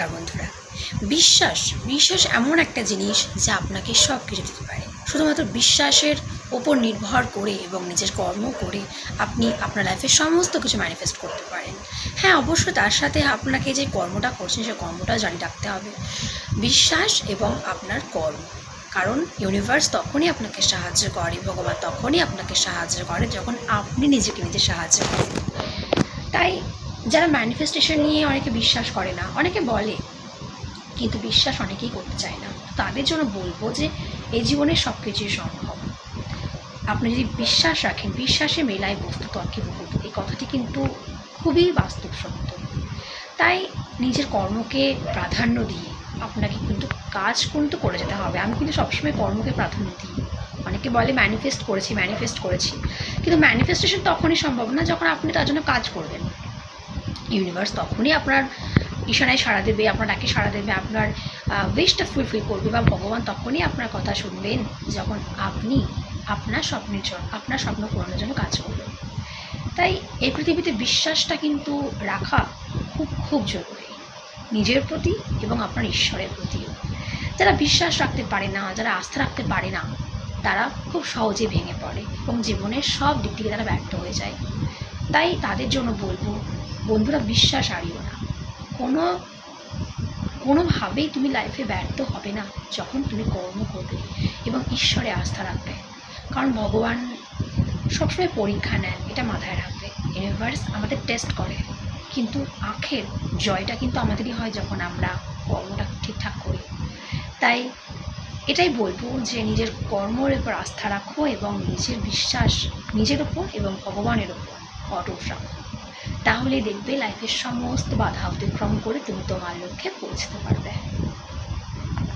নমস্কার বন্ধুরা। বিশ্বাস বিশ্বাস এমন একটা জিনিস যা আপনাকে সব কিছু দিতে পারে। শুধুমাত্র বিশ্বাসের ওপর নির্ভর করে এবং নিজের কর্ম করে আপনি আপনার লাইফে সমস্ত কিছু ম্যানিফেস্ট করতে পারেন। হ্যাঁ অবশ্যই তার সাথে আপনাকে যে কর্মটা করছেন সেই কর্মটা জারি রাখতে হবে। বিশ্বাস এবং আপনার কর্ম। কারণ ইউনিভার্স তখনই আপনাকে সাহায্য করে, ভগবান তখনই আপনাকে সাহায্য করে যখন আপনি নিজেকে নিজে সাহায্য করেন। তাই যারা ম্যানিফেস্টেশন নিয়ে অনেকে বিশ্বাস করে না, অনেকে বলে, কিন্তু বিশ্বাস অনেকেই করতে চায় না। তাদের জন্য বলব যে, এই জীবনে সব কিছুই সম্ভব। আপনি যদি বিশ্বাস রাখেন, বিশ্বাসে মেলায় বস্তু তর্কে বহুত এই কথাটি কিন্তু খুবই বাস্তব সত্য তাই নিজের কর্মকে প্রাধান্য দিয়ে আপনাকে কিন্তু কাজ কিন্তু করে যেতে হবে। আমি কিন্তু সবসময় কর্মকে প্রাধান্য দিই। অনেকে বলে ম্যানিফেস্ট করেছি ম্যানিফেস্ট করেছি। কিন্তু ম্যানিফেস্টেশন তখনই সম্ভব না যখন আপনি তার জন্য কাজ করবেন। ইউনিভার্স তখনই আপনার ঈশানায় সাড়া দেবে, আপনার ডাকে সাড়া দেবে, আপনার উইশটা ফুলফিল করবে বা ভগবান তখনই আপনার কথা শুনবেন যখন আপনি আপনার স্বপ্নের জন্য, আপনার স্বপ্ন পূরণের জন্য কাজ করবেন। তাই এই পৃথিবীতে বিশ্বাসটা কিন্তু রাখা খুব খুব জরুরি। নিজের প্রতি এবং আপনার ঈশ্বরের প্রতিও। যারা বিশ্বাস রাখতে পারে না, যারা আস্থা রাখতে পারে না, তারা খুব সহজে ভেঙে পড়ে এবং জীবনের সব দিক থেকে তারা ব্যর্থ হয়ে যায়। তাই তাদের জন্য বলব, বন্ধুরা বিশ্বাস হারিও না। কোনো, কোনোভাবেই তুমি লাইফে ব্যর্থ হবে না যখন তুমি কর্ম করবে এবং ঈশ্বরে আস্থা রাখবে। কারণ ভগবান সবসময় পরীক্ষা নেন, এটা মাথায় রাখবে। ইউনিভার্স আমাদের টেস্ট করে, কিন্তু আখের জয়টা কিন্তু আমাদেরই হয় যখন আমরা কর্মটা ঠিকঠাক করি। তাই এটাই বলব যে নিজের কর্মের উপর আস্থা রাখো এবং নিজের বিশ্বাস নিজের ওপর এবং ভগবানের ওপর অটুট তাহলে দেখবে লাইফের সমস্ত বাধা অতিক্রম করে তুমি তোমার লক্ষ্যে পৌঁছতে পারবে।